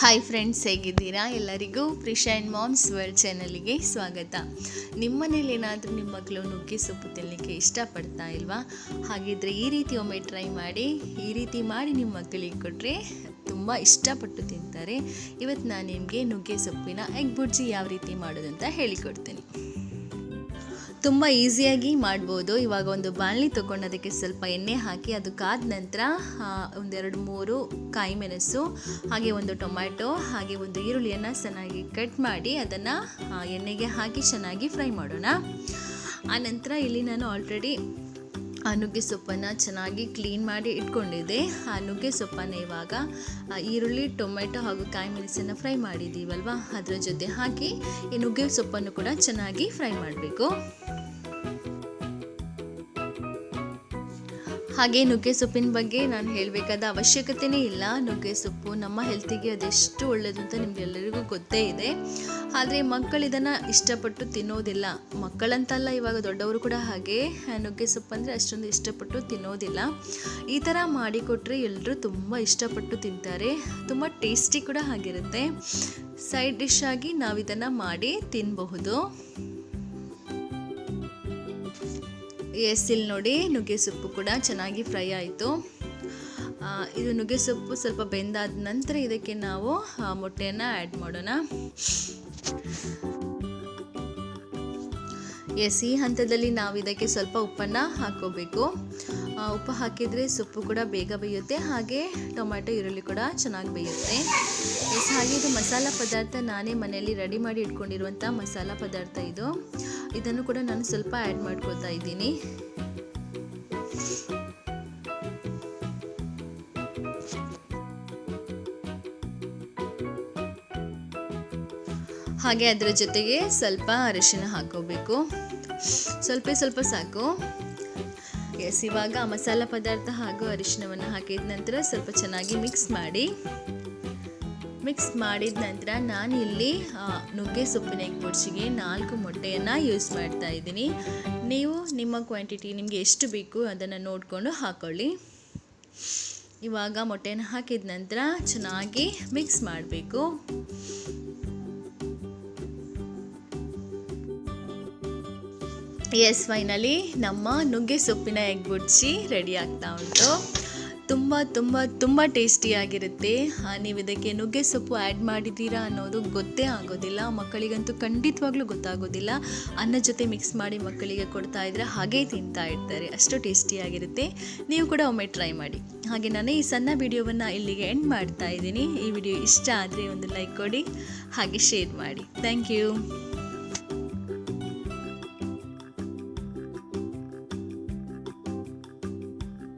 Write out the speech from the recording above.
Hi friends ಹೇಗಿದ್ದೀರಾ? ಎಲ್ಲರಿಗೂ ಫ್ರಿಶ್ and moms world ಚಾನಲ್ಗೆ ಸ್ವಾಗತ. ನಿಮ್ಮ ಮನೇಲಿ ಏನಾದರೂ ನಿಮ್ಮ ಮಕ್ಕಳು ನುಗ್ಗೆ ಸೊಪ್ಪು ತಿನ್ನಲಿಕ್ಕೆ ಇಷ್ಟಪಡ್ತಾ ಇಲ್ವಾ? ಹಾಗಿದ್ರೆ ಈ ರೀತಿ ಒಮ್ಮೆ ಟ್ರೈ ಮಾಡಿ, ಈ ರೀತಿ ಮಾಡಿ ನಿಮ್ಮ ಮಕ್ಕಳಿಗೆ ಕೊಟ್ಟರೆ ತುಂಬ ಇಷ್ಟಪಟ್ಟು ತಿಂತಾರೆ. ಇವತ್ತು ನಾನು ನಿಮಗೆ ನುಗ್ಗೆ ಸೊಪ್ಪಿನ ಎಗ್ ಬುರ್ಜಿ ಯಾವ ರೀತಿ ಮಾಡೋದು ಹೇಳಿಕೊಡ್ತೀನಿ. ತುಂಬ ಈಸಿಯಾಗಿ ಮಾಡ್ಬೋದು. ಇವಾಗ ಒಂದು ಬಾಣಲಿ ತೊಗೊಂಡು ಅದಕ್ಕೆ ಸ್ವಲ್ಪ ಎಣ್ಣೆ ಹಾಕಿ ಅದು ಕಾದ ನಂತರ ಒಂದೆರಡು ಮೂರು ಕಾಯಿ ಮೆಣಸು, ಹಾಗೆ ಒಂದು ಟೊಮ್ಯಾಟೊ, ಹಾಗೆ ಒಂದು ಈರುಳ್ಳಿಯನ್ನು ಚೆನ್ನಾಗಿ ಕಟ್ ಮಾಡಿ ಅದನ್ನು ಎಣ್ಣೆಗೆ ಹಾಕಿ ಚೆನ್ನಾಗಿ ಫ್ರೈ ಮಾಡೋಣ. ಆನಂತರ ಇಲ್ಲಿ ನಾನು ಆಲ್ರೆಡಿ ಆ ನುಗ್ಗೆ ಸೊಪ್ಪನ್ನು ಚೆನ್ನಾಗಿ ಕ್ಲೀನ್ ಮಾಡಿ ಇಟ್ಕೊಂಡಿದ್ದೆ. ಆ ನುಗ್ಗೆ ಸೊಪ್ಪನ್ನು ಇವಾಗ ಈರುಳ್ಳಿ ಟೊಮೆಟೊ ಹಾಗೂ ಕಾಯಿ ಮೆಣಸನ್ನು ಫ್ರೈ ಮಾಡಿದ್ದೀವಲ್ವ ಅದರ ಜೊತೆ ಹಾಕಿ ಈ ನುಗ್ಗೆ ಸೊಪ್ಪನ್ನು ಕೂಡ ಚೆನ್ನಾಗಿ ಫ್ರೈ ಮಾಡಬೇಕು. ಹಾಗೆ ನುಗ್ಗೆ ಸೊಪ್ಪಿನ ಬಗ್ಗೆ ನಾನು ಹೇಳಬೇಕಾದ ಅವಶ್ಯಕತೆಯೇ ಇಲ್ಲ. ನುಗ್ಗೆ ಸೊಪ್ಪು ನಮ್ಮ ಹೆಲ್ತಿಗೆ ಅದೆಷ್ಟು ಒಳ್ಳೆಯದು ಅಂತ ನಿಮಗೆಲ್ಲರಿಗೂ ಗೊತ್ತೇ ಇದೆ. ಆದರೆ ಮಕ್ಕಳು ಇದನ್ನು ಇಷ್ಟಪಟ್ಟು ತಿನ್ನೋದಿಲ್ಲ. ಮಕ್ಕಳಂತಲ್ಲ, ಇವಾಗ ದೊಡ್ಡವರು ಕೂಡ ಹಾಗೆ. ನುಗ್ಗೆ ಸೊಪ್ಪು ಅಂದರೆ ಅಷ್ಟೊಂದು ಇಷ್ಟಪಟ್ಟು ತಿನ್ನೋದಿಲ್ಲ. ಈ ಥರ ಮಾಡಿಕೊಟ್ರೆ ಎಲ್ಲರೂ ತುಂಬ ಇಷ್ಟಪಟ್ಟು ತಿಂತಾರೆ. ತುಂಬ ಟೇಸ್ಟಿ ಕೂಡ ಆಗಿರುತ್ತೆ. ಸೈಡ್ ಡಿಶ್ ಆಗಿ ನಾವು ಇದನ್ನು ಮಾಡಿ ತಿನ್ನಬಹುದು ಎಸ್ ಇಲ್ಲಿ ನೋಡಿ, ನುಗ್ಗೆ ಸೊಪ್ಪು ಕೂಡ ಚೆನ್ನಾಗಿ ಫ್ರೈ ಆಯಿತು. ಇದು ನುಗ್ಗೆ ಸೊಪ್ಪು ಸ್ವಲ್ಪ ಬೆಂದಾದ ನಂತರ ಇದಕ್ಕೆ ನಾವು ಮೊಟ್ಟೆಯನ್ನು ಆ್ಯಡ್ ಮಾಡೋಣ. ಎಸ್ ಹಂತದಲ್ಲಿ ನಾವು ಇದಕ್ಕೆ ಸ್ವಲ್ಪ ಉಪ್ಪನ್ನು ಹಾಕೋಬೇಕು ಉಪ್ಪು ಹಾಕಿದರೆ ಸೊಪ್ಪು ಕೂಡ ಬೇಗ ಬೇಯುತ್ತೆ, ಹಾಗೆ ಟೊಮ್ಯಾಟೊ, ಈರುಳ್ಳಿ ಕೂಡ ಚೆನ್ನಾಗಿ ಬೇಯುತ್ತೆ. ಎಸ್, ಹಾಗೆ ಇದು ಮಸಾಲ ಪದಾರ್ಥ ನಾನೇ ಮನೆಯಲ್ಲಿ ರೆಡಿ ಮಾಡಿ ಇಟ್ಕೊಂಡಿರುವಂಥ ಮಸಾಲ ಪದಾರ್ಥ ಇದು. ಇದನ್ನು ಕೂಡ ನಾನು ಸ್ವಲ್ಪ ಆ್ಯಡ್ ಮಾಡ್ಕೊಳ್ತಾ ಇದ್ದೀನಿ. ಹಾಗೆ ಅದರ ಜೊತೆಗೆ ಸ್ವಲ್ಪ ಅರಿಶಿನ ಹಾಕೋಬೇಕು. ಸ್ವಲ್ಪ ಸ್ವಲ್ಪ ಸಾಕು. ಎಸ್ ಇವಾಗ ಮಸಾಲ ಪದಾರ್ಥ ಹಾಗೂ ಅರಿಶಿನವನ್ನು ಹಾಕಿದ ನಂತರ ಸ್ವಲ್ಪ ಚೆನ್ನಾಗಿ ಮಿಕ್ಸ್ ಮಾಡಿ. ಮಿಕ್ಸ್ ಮಾಡಿದ ನಂತರ ನಾನು ಇಲ್ಲಿ ನುಗ್ಗೆ ಸೊಪ್ಪಿನ ಬುಡ್ಸಿಗೆ ನಾಲ್ಕು ಮೊಟ್ಟೆಯನ್ನು ಯೂಸ್ ಮಾಡ್ತಾ ಇದ್ದೀನಿ. ನೀವು ನಿಮ್ಮ ಕ್ವಾಂಟಿಟಿ ನಿಮಗೆ ಎಷ್ಟು ಬೇಕು ಅದನ್ನು ನೋಡಿಕೊಂಡು ಹಾಕ್ಕೊಳ್ಳಿ ಇವಾಗ ಮೊಟ್ಟೆಯನ್ನು ಹಾಕಿದ ನಂತರ ಚೆನ್ನಾಗಿ ಮಿಕ್ಸ್ ಮಾಡಬೇಕು. ಎಸ್ ಫೈನಲಿ ನಮ್ಮ ನುಗ್ಗೆ ಸೊಪ್ಪಿನ ಎಗ್ ಬುಡ್ಸಿ ರೆಡಿ ಆಗ್ತಾ ಉಂಟು. ತುಂಬ ತುಂಬ ತುಂಬ ಟೇಸ್ಟಿಯಾಗಿರುತ್ತೆ ನೀವು ಇದಕ್ಕೆ ನುಗ್ಗೆ ಸೊಪ್ಪು ಆ್ಯಡ್ ಮಾಡಿದ್ದೀರಾ ಅನ್ನೋದು ಗೊತ್ತೇ ಆಗೋದಿಲ್ಲ. ಮಕ್ಕಳಿಗಂತೂ ಖಂಡಿತವಾಗ್ಲೂ ಗೊತ್ತಾಗೋದಿಲ್ಲ. ಅನ್ನ ಜೊತೆ ಮಿಕ್ಸ್ ಮಾಡಿ ಮಕ್ಕಳಿಗೆ ಕೊಡ್ತಾ ಇದ್ದರೆ ಹಾಗೇ ತಿಂತಾ ಇರ್ತಾರೆ. ಅಷ್ಟು ಟೇಸ್ಟಿಯಾಗಿರುತ್ತೆ ನೀವು ಕೂಡ ಒಮ್ಮೆ ಟ್ರೈ ಮಾಡಿ. ಹಾಗೆ ನಾನು ಈ ಸಣ್ಣ ವಿಡಿಯೋವನ್ನು ಇಲ್ಲಿಗೆ ಎಂಡ್ ಮಾಡ್ತಾ ಇದ್ದೀನಿ. ಈ ವಿಡಿಯೋ ಇಷ್ಟ ಆದರೆ ಒಂದು ಲೈಕ್ ಕೊಡಿ. ಹಾಗೆ ಶೇರ್ ಮಾಡಿ. Thank you